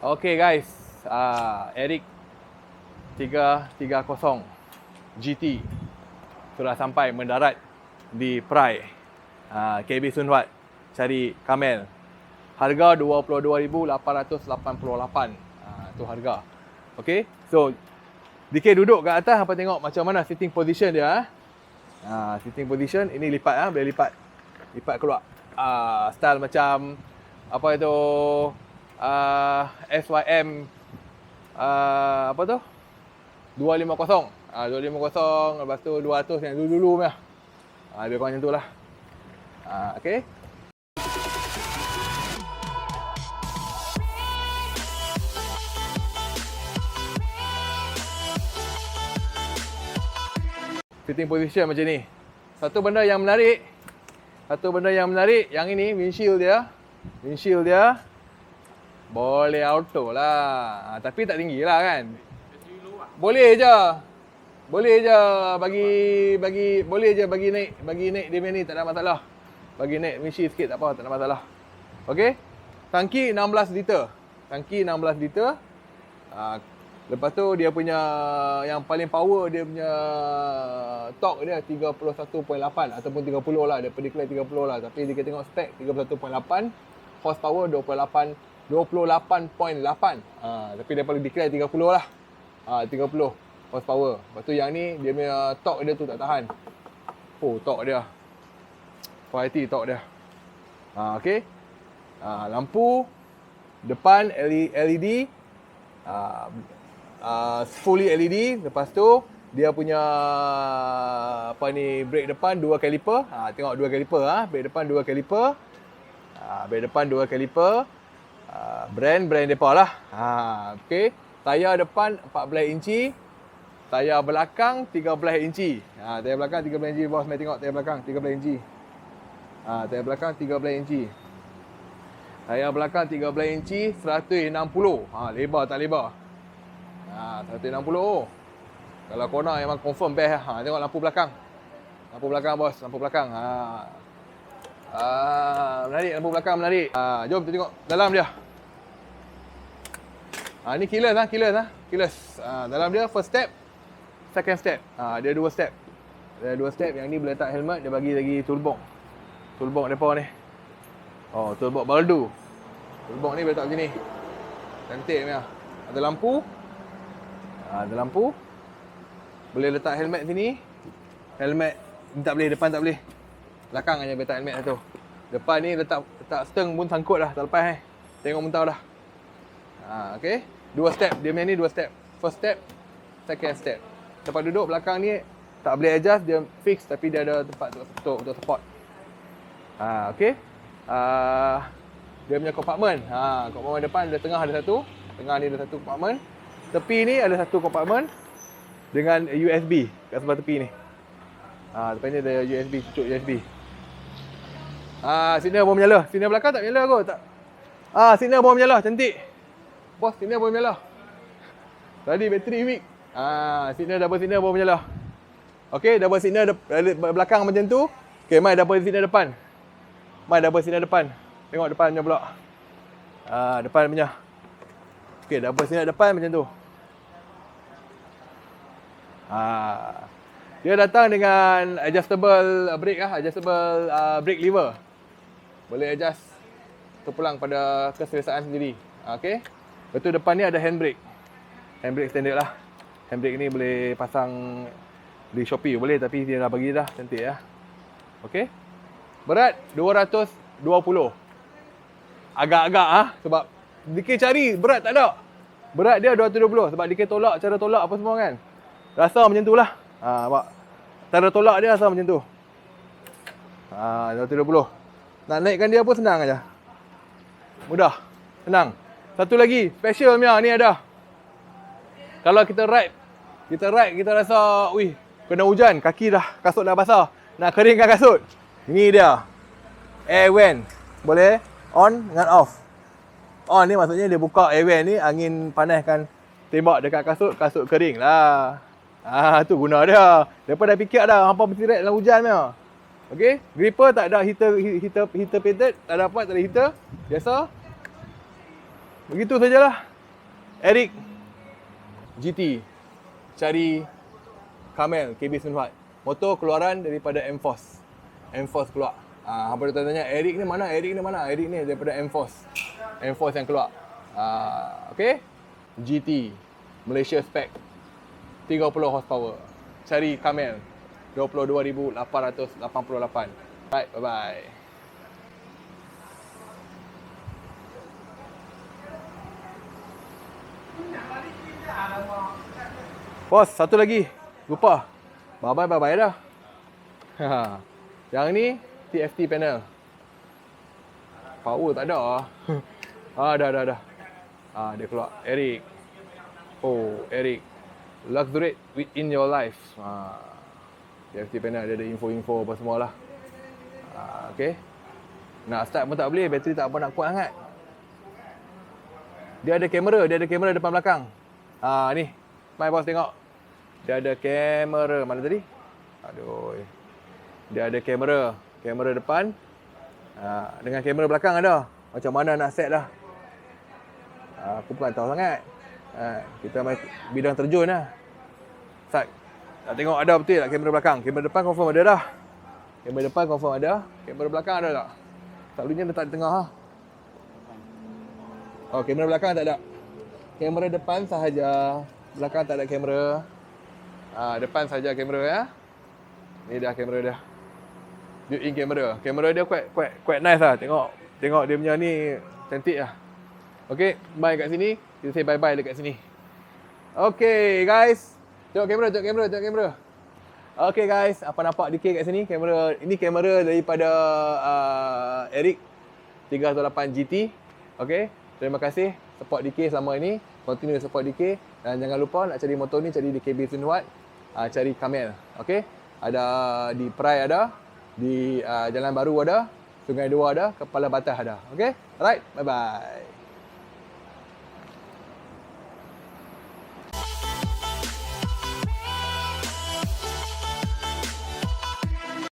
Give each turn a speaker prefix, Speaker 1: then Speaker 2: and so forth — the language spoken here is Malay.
Speaker 1: Okay guys, uh, Eric 330 GT sudah sampai mendarat di Prai uh, KB Sun Wat cari Camel. Harga 22,888. Uh, tu harga. Okay, so DK duduk kat atas apa tengok macam mana sitting position dia. Uh, sitting position ini lipat ah, boleh lipat. Lipat keluar. Uh, style macam apa itu uh, SYM uh, apa tu? 250 uh, 250 lepas tu 200 yang dulu-dulu punya. Uh, lebih kurang macam tu lah. Uh, okay sitting position macam ni. Satu benda yang menarik satu benda yang menarik yang ini windshield dia. Windshield dia boleh auto lah. Ha, tapi tak tinggi lah kan. Boleh je. Boleh je bagi bagi boleh je bagi naik bagi naik dia ni tak ada masalah. Bagi naik misi sikit tak apa tak ada masalah. Okey. Tangki 16 liter. Tangki 16 liter. Ha, lepas tu dia punya yang paling power dia punya torque dia 31.8 ataupun 30 lah. Dia declare 30 lah. Tapi dia tengok spek 31.8. Horsepower 28 28.8. Ha, tapi dia paling declare 30 lah. Ha, 30 horsepower. Lepas tu yang ni dia punya torque dia tu tak tahan. Oh, torque dia. Quality torque dia. Ha, okay. Ha, lampu depan LED. Ha, uh, fully LED. Lepas tu dia punya apa ni brake depan dua kaliper. Ha, tengok dua kaliper ah, ha. brake depan dua kaliper. Ha, brake depan dua kaliper. Ah, brand brand depa lah. Ha okey. Tayar depan 14 inci. Tayar belakang 13 inci. Ha tayar belakang 13 inci bos mai tengok tayar belakang 13 inci. Ha tayar belakang 13 inci. Tayar belakang 13 inci 160. Ha lebar tak lebar. Ha 160. Kalau corner memang confirm best ha tengok lampu belakang. Lampu belakang bos, lampu belakang. Ha Ah, menarik lampu belakang menarik. Ah, jom kita tengok dalam dia. Ah, ni keyless ah, keyless ah, keyless. Ah, dalam dia first step, second step. Ah, dia dua step. Dia dua step. Yang ni boleh letak helmet, dia bagi lagi toolbox. Toolbox depa ni. Oh, toolbox Baldo. Toolbox ni boleh letak sini. Cantik punya. Ada lampu. Ah, ada lampu. Boleh letak helmet sini. Helmet tak boleh, depan tak boleh. Belakang aja letak helmet tu. Depan ni letak letak steng pun sangkut dah, tak lepas eh. Tengok mentau dah. Ha, okay. Dua step. Dia punya ni dua step. First step, second step. Tempat duduk belakang ni tak boleh adjust, dia fix tapi dia ada tempat untuk untuk, untuk support. Ha, okay. Uh, dia punya compartment. Ha, compartment depan ada tengah ada satu. Tengah ni ada satu compartment. Tepi ni ada satu compartment dengan USB kat sebelah tepi ni. Ha, depan ni ada USB, cucuk USB. Ah, signal baru menyala. Signal belakang tak menyala kot. Tak. Ah, signal baru menyala. Cantik. Bos, signal baru menyala. Tadi bateri weak. Ah, signal double signal baru menyala. Okey, double signal de- belakang macam tu. Okey, mai double signal depan. Mai double signal depan. Tengok depan punya pula. Ah, depan punya. Okey, double signal depan macam tu. Ah. Dia datang dengan adjustable brake ah, adjustable uh, brake lever boleh adjust terpulang pada keselesaan sendiri. Okey. Betul depan ni ada handbrake. Handbrake standard lah. Handbrake ni boleh pasang di Shopee boleh tapi dia dah bagi dah cantik ya. Okey. Berat 220. Agak-agak ah sebab DK cari berat tak ada. Berat dia 220 sebab DK tolak cara tolak apa semua kan. Rasa macam tu lah. Ha, nampak. Cara tolak dia rasa macam tu. Ha, 220. Nak naikkan dia pun senang aja. Mudah. Senang. Satu lagi, special punya ni ada. Kalau kita ride, kita ride kita rasa, wih, kena hujan, kaki dah, kasut dah basah. Nak keringkan kasut. Ini dia. Air vent. Boleh on dengan off. On ni maksudnya dia buka air vent ni, angin panas kan tembak dekat kasut, kasut kering lah. Ah tu guna dia. Depa dah fikir dah hampa mesti ride dalam hujan punya. Okey, gripper tak ada heater heater heater painted, tak ada apa, tak ada heater. Biasa. Begitu sajalah. Eric GT cari Camel KB Sunhuat. Motor keluaran daripada M-Force. M-Force keluar. Ah, apa dia tanya Eric ni mana? Eric ni mana? Eric ni daripada M-Force. M-Force yang keluar. Ah, okay. GT Malaysia spec 30 horsepower. Cari Camel 22,888. Right, bye-bye. Bos, satu lagi. Lupa. Bye-bye, bye-bye dah. Ha. Yang ni TFT panel. Power tak ada ah. ah, dah, dah, dah. Ah, dia keluar. Eric. Oh, Eric. Luxury within your life. Ah. TFT panel dia ada info-info apa semua lah. Ah, okay. Nak start pun tak boleh. Bateri tak apa nak kuat sangat. Dia ada kamera. Dia ada kamera depan belakang. Ah, ni. Mai bos tengok. Dia ada kamera. Mana tadi? Aduh. Dia ada kamera. Kamera depan. Ha, dengan kamera belakang ada. Macam mana nak set dah. Ha, aku bukan tahu sangat. Ha, kita main bidang terjun lah. Sat. Tak tengok ada betul tak kamera belakang. Kamera depan confirm ada dah. Kamera depan confirm ada. Kamera belakang ada tak? Selalunya letak di tengah ha. Oh, kamera belakang tak ada. Kamera depan sahaja. Belakang tak ada kamera. Ah, depan saja kamera ya. Ni dah kamera dah. Built-in kamera. Kamera dia quite quite quite nice lah. Tengok tengok dia punya ni cantik lah. Okay, bye kat sini. Kita say bye-bye dekat sini. Okay guys. Tengok kamera, tengok kamera, tengok kamera. Okay guys, apa nampak DK kat sini? Kamera ini kamera daripada uh, Eric 308 GT. Okay, terima kasih support DK selama ini. Continue support DK dan jangan lupa nak cari motor ni cari di KB Sunwat uh, cari Camel. Okey. Ada di Perai ada, di uh, Jalan Baru ada, Sungai Dua ada, Kepala Batas ada. Okey. Alright. Bye bye.